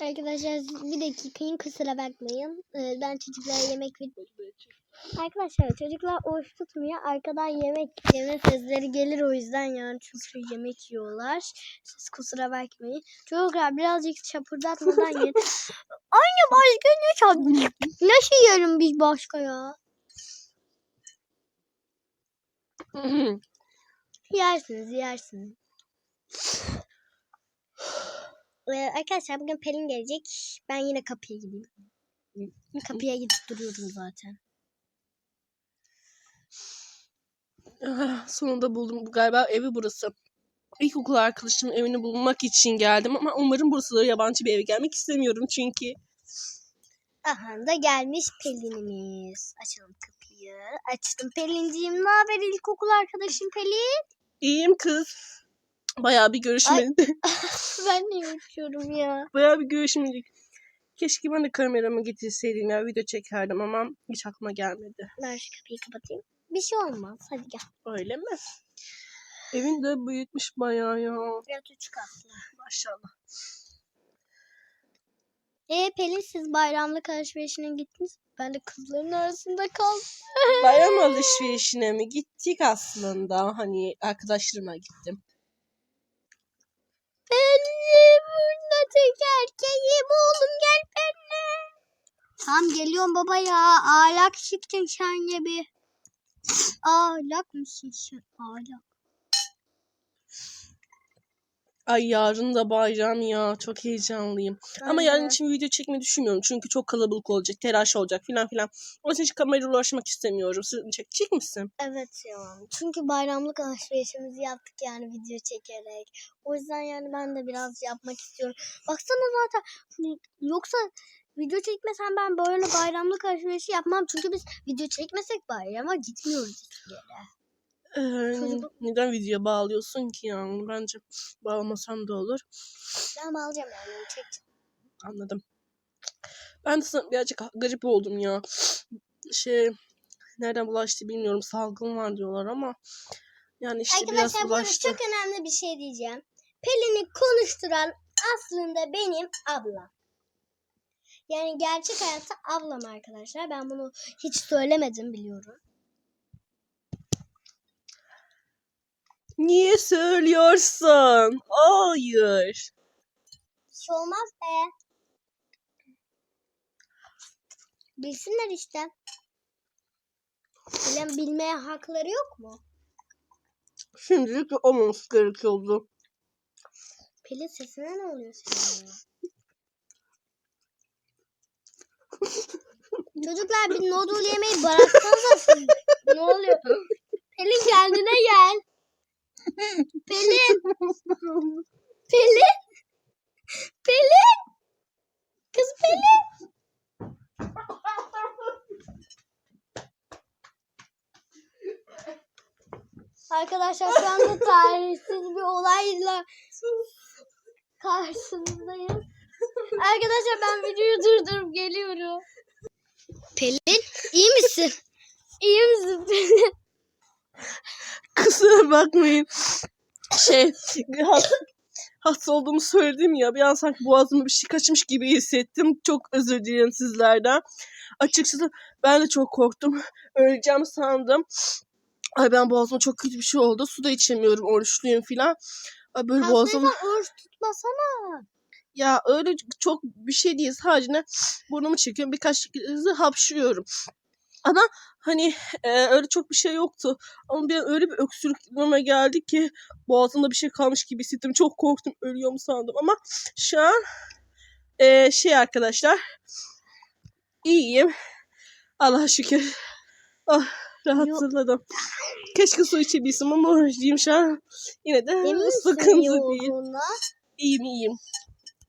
Arkadaşlar bir dakikayı kusura bakmayın. Ee, Ben çocuklara yemek Arkadaşlar çocuklar oruç tutmuyor. Arkadan yemek yeme sesleri gelir o yüzden yani çünkü yemek yiyorlar. Siz kusura bakmayın. Çocuklar birazcık çapırdatmadan yiyin. Anne başka ne çap? Nasıl yiyelim biz başka ya? Yersiniz yersiniz. Ee, arkadaşlar bugün Pelin gelecek. Ben yine kapıya gideyim. Kapıya gidip duruyorum zaten. Ah, Sonunda buldum. Galiba evi burası. İlkokul arkadaşımın evini bulmak için geldim ama umarım burası da yabancı bir eve gelmek istemiyorum çünkü. Aha da gelmiş Pelin'imiz. Açalım kapıyı. Açtım Pelin'ciğim. Ne haber ilkokul arkadaşım Pelin? İyiyim kız. Bayağı bir görüşmedik. ben de yaşıyorum ya. Bayağı bir görüşmedik. Keşke ben de kameramı getirseydim ya video çekerdim ama hiç aklıma gelmedi. Ben şu kapıyı kapatayım. Bir şey olmaz. Hadi gel. Öyle mi? Evin de büyütmüş bayağı ya. Biraz üç katlı. Maşallah. E Pelin siz bayramlık alışverişine gittiniz. Ben de kızların arasında kaldım. Bayram alışverişine mi gittik aslında? Hani arkadaşlarıma gittim. De burada tekerkeğim oğlum gel benimle. Tamam geliyorum baba ya. Ağlak çıktın sen bir. Ağlak mısın sen? Ağlak. Ay yarın da bayram ya. Çok heyecanlıyım. Ama yarın için video çekmeyi düşünmüyorum. Çünkü çok kalabalık olacak, telaş olacak filan filan. O yüzden hiç kamerayla uğraşmak istemiyorum. Siz çekecek misin? Evet ya. Çünkü bayramlık alışverişimizi yaptık yani video çekerek. O yüzden yani ben de biraz yapmak istiyorum. Baksana zaten yoksa video çekmesem ben böyle bayramlık alışverişi yapmam. Çünkü biz video çekmesek bayrama gitmiyoruz hiçbir yere. Ee, neden videoya bağlıyorsun ki yani? Bence bağlamasan da olur. Ben bağlayacağım yani çek. Anladım. Ben de sana birazcık garip oldum ya. Şey nereden bulaştı bilmiyorum. Salgın var diyorlar ama yani işte biraz Arkadaşlar arada bulaştı. çok önemli bir şey diyeceğim. Pelin'i konuşturan aslında benim ablam. Yani gerçek hayatta ablam arkadaşlar. Ben bunu hiç söylemedim biliyorum. Niye söylüyorsun? Hayır. Bir şey olmaz be. Bilsinler işte. Bilen bilmeye hakları yok mu? Şimdilik olmaması gerekiyordu. Pelin sesine ne oluyor senin ya? Çocuklar bir noodle yemeyi bıraksanıza siz. Ne oluyor? Pelin kendine gel. Pelin. Pelin. Pelin. Kız Pelin. Arkadaşlar şu anda tarihsiz bir olayla karşınızdayım. Arkadaşlar ben videoyu durdurup geliyorum. Pelin iyi misin? İyi misin Pelin? Kusura bakmayın. Şey has, hasta olduğumu söyledim ya. Bir an sanki boğazıma bir şey kaçmış gibi hissettim. Çok özür dilerim sizlerden. Açıkçası ben de çok korktum. Öleceğim sandım. Ay ben boğazıma çok kötü bir şey oldu. Su da içemiyorum. Oruçluyum filan. Ay böyle boğazım... Hastaysan oruç tutmasana. Ya öyle çok bir şey değil. Sadece burnumu çekiyorum. Birkaç hapşırıyorum. Ama hani e, öyle çok bir şey yoktu. Ama bir an öyle bir öksürükme geldi ki boğazımda bir şey kalmış gibi hissettim. Çok korktum. Ölüyorum sandım. Ama şu an e, şey arkadaşlar iyiyim. Allah'a şükür. Ah rahatladım. Keşke su içebilsem ama oruçluyum şu an. Yine de Emin sıkıntı değil. İyiyim iyiyim.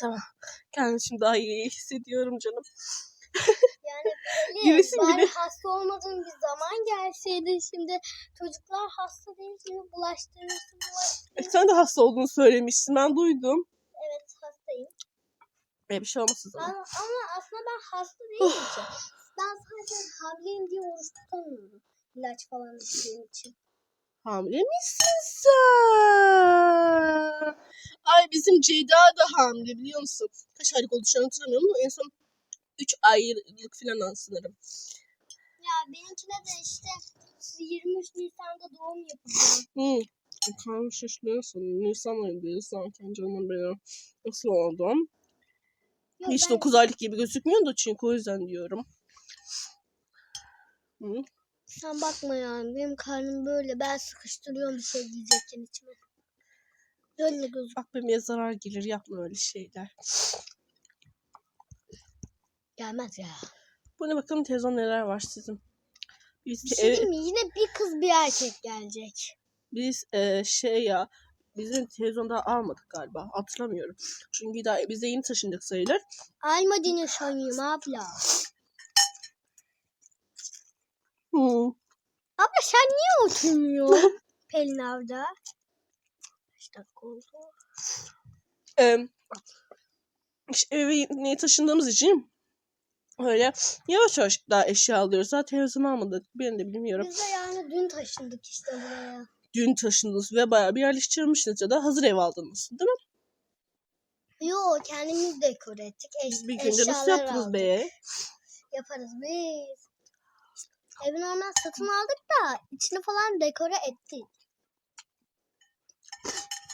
Tamam. Kendimi şimdi daha iyi hissediyorum canım. Yani Gibisin bari hasta olmadığın bir zaman gelseydin şimdi çocuklar hasta değil gibi bulaştırırsın. E, sen de hasta olduğunu söylemişsin. Ben duydum. Evet hastayım. E, bir şey olmaz o zaman. Ama, ama aslında ben hasta değilim ki. Ben sadece hamileyim diye oruç tutamıyorum. İlaç falan içtiğim için. Hamile misin sen? Ay bizim Ceyda da hamile biliyor musun? Kaç aylık oldu şu an hatırlamıyorum ama en son 3 aylık falan sanırım. Ya benimkine de işte 23 Nisan'da doğum yapacağım. Hı. Karnım şişliyor sanırım. Nisan ayındayız zaten canım benim. Nasıl oldum? Yok, Hiç ben- 9 aylık gibi gözükmüyor da çünkü o yüzden diyorum. Hı. Sen bakma yani benim karnım böyle ben sıkıştırıyorum bir şey giyecekken içime. Böyle gözük. Bak bebeğe zarar gelir yapma öyle şeyler. Gelmez ya. Bu ne bakalım televizyon neler var sizin. Biz, Bir şey ev- diyeyim mi? Yine bir kız bir erkek gelecek. biz e, şey ya bizim televizyonda almadık galiba hatırlamıyorum. Çünkü daha biz de yeni taşındık sayılır. Almadığını sanıyorum abla. Hı. Abla sen niye oturmuyorsun Pelin avda? Kaç dakika oldu? E, işte eve yeni taşındığımız için öyle yavaş yavaş daha eşya alıyoruz. Daha televizyon almadık. Ben de bilmiyorum. Biz de yani dün taşındık işte buraya. Dün taşındınız ve bayağı bir yerleştirmişsiniz ya da hazır ev aldınız değil mi? Yo kendimiz dekore ettik. Eş, Bir günde nasıl yaptınız aldık. be? Yaparız biz. Evi normal satın aldık da içini falan dekore ettik.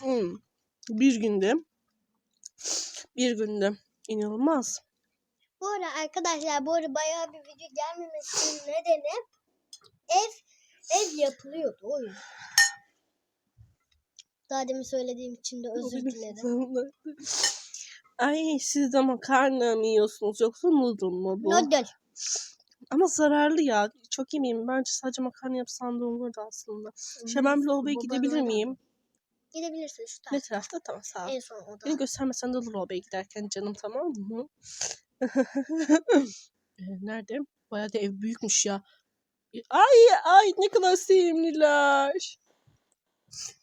Hmm. Bir günde. Bir günde. İnanılmaz. Bu arada arkadaşlar bu arada bayağı bir video gelmemesinin nedeni ev ev yapılıyordu o yüzden. Daha demin söylediğim için de özür dilerim. Ay siz de makarna mı yiyorsunuz yoksa noodle mu bu? Noodle. Ama zararlı ya. Çok yemeyeyim. Bence sadece makarna yapsan da olurdu aslında. Şimdi ben lavaboya gidebilir miyim? Gidebilirsin şu Ne tarafta. tarafta? Tamam sağ ol. En son oda. Beni göstermesen de olur lavaboya giderken canım tamam mı? Nerede? Bayağı da ev büyükmüş ya. Ay ay ne kadar sevimliler.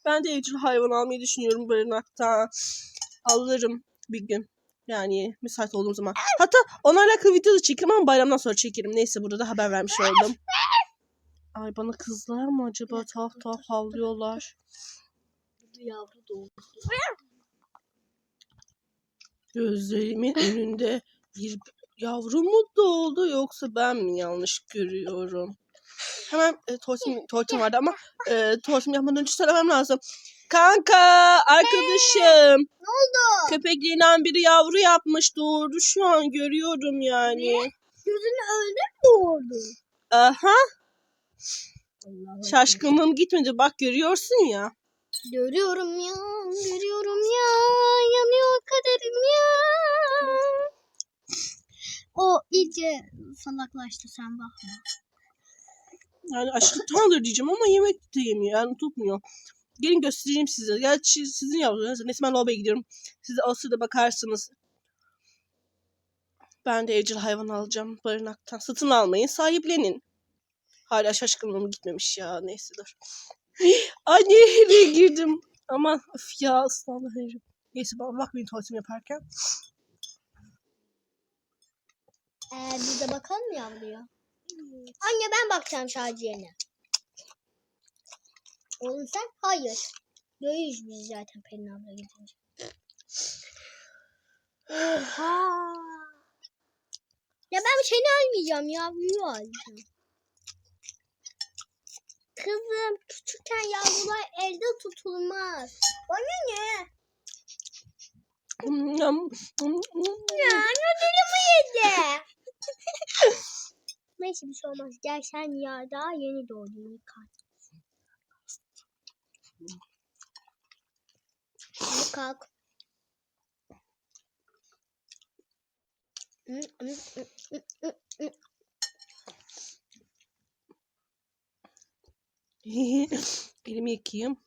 Ben de evcil hayvan almayı düşünüyorum barınakta. Alırım bir gün. Yani müsait olduğum zaman. Hatta onlarla alakalı video da çekerim ama bayramdan sonra çekerim. Neyse burada da haber vermiş oldum. Ay bana kızlar mı acaba? Tuhaf tuhaf havlıyorlar. Yavru doğdu. Gözlerimin önünde bir yavru mu doğdu yoksa ben mi yanlış görüyorum? Hemen e, tuvaletim, tuvaletim vardı ama e, tuvaletimi yapmadan önce söylemem lazım. Kanka arkadaşım Ne oldu? köpekliğinden biri yavru yapmış doğurdu şu an görüyorum yani. Gözünü öyle mi doğurdu? Aha şaşkınlığım gitmedi bak görüyorsun ya. Görüyorum ya, görüyorum ya, yanıyor kaderim ya. O iyice salaklaştı sen bakma. Yani aşkıntandır diyeceğim ama yemek de yemiyor yani tutmuyor. Gelin göstereyim size. Gerçi sizin yavrunuz. Neyse ben lavaboya gidiyorum. Siz de o sırada bakarsınız. Ben de evcil hayvan alacağım barınaktan. Satın almayın sahiplenin. Hala şaşkınlığım gitmemiş ya. Neyse dur. Ay nereye girdim. Aman öf ya ıslandı. Neyse bana bakmayın tuvaletim yaparken. Ee, biz de bakalım mı yavruya? Anne ben bakacağım Şaciye'ne. Oğlum sen? Hayır. Görüyoruz biz zaten Pelin abla gidince. Oha. Ya ben seni almayacağım yavruyu alacağım. Kızım küçükken yavrular elde tutulmaz. Bana ne? Ya noodle'ımı yedi. Neyse bir şey olmaz. Gel sen ya daha yeni doğdun. Hadi kalk. Elimi yıkayayım.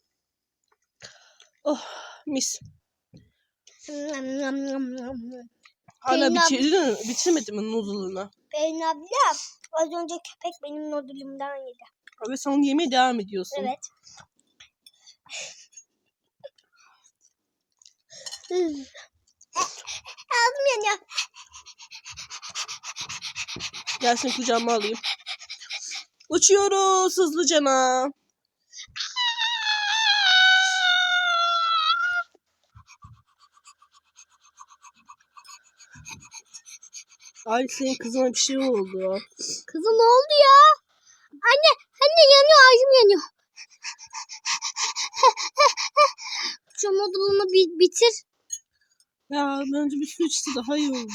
Oh mis. Hala Peynir- bitirdin mi? Bitirmedin mi noodle'ını? Pelin abla az önce köpek benim noodle'ımdan yedi. Ve sen onu yemeye devam ediyorsun. Evet. Ağzım yanıyor. Gel seni kucağıma alayım. Uçuyoruz hızlıcana. Ay senin kızına bir şey oldu. Kızım ne oldu ya? Anne, anne yanıyor, ağzım yanıyor. Şu modulunu bi- bitir. Ya bence bir su içse daha iyi olur.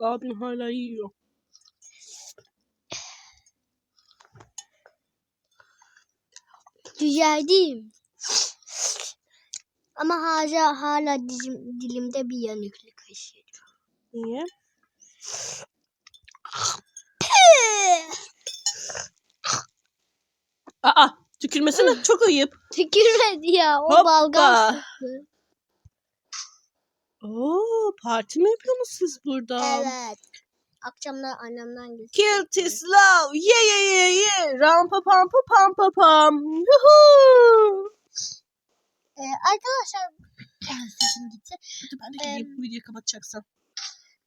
Abim hala yiyor. Düzeldim. Ama hala hala dilim, dilimde bir yanıklık hissediyorum. Niye? Aa tükürmesene çok ayıp. Tükürmedi ya. O Hoppa. balgam sıktı. Oo parti mi yapıyorsunuz siz burada? Evet. Akşamlar annemden gittim. Kill this love. Yeah yeah yeah yeah. Rampa pampa pampa pam. Yuhuu. Ee, arkadaşlar sesim gitti. Ben de bu videoyu kapatacaksan.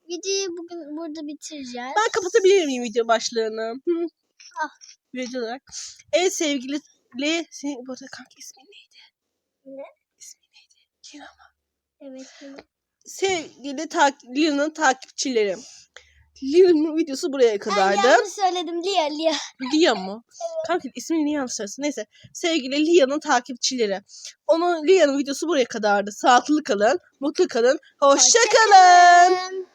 Videoyu bugün burada bitireceğiz. Ben kapatabilir miyim video başlığını? Hı. Ah. Video olarak. En sevgili senin bu arada kanka ismin neydi? Ne? İsmin neydi? Lina mı? Evet. evet. Sevgili tak Lina'nın takipçileri. Lina'nın videosu buraya Ben kadardı. yanlış söyledim Lia Lia. Lia mı? Kanka ismini niye yanlış söylesin? Neyse. Sevgili Lia'nın takipçileri. Onun Lia'nın videosu buraya kadardı. Sağlıklı kalın, mutlu kalın, hoşça kalın. Hoşçakalın.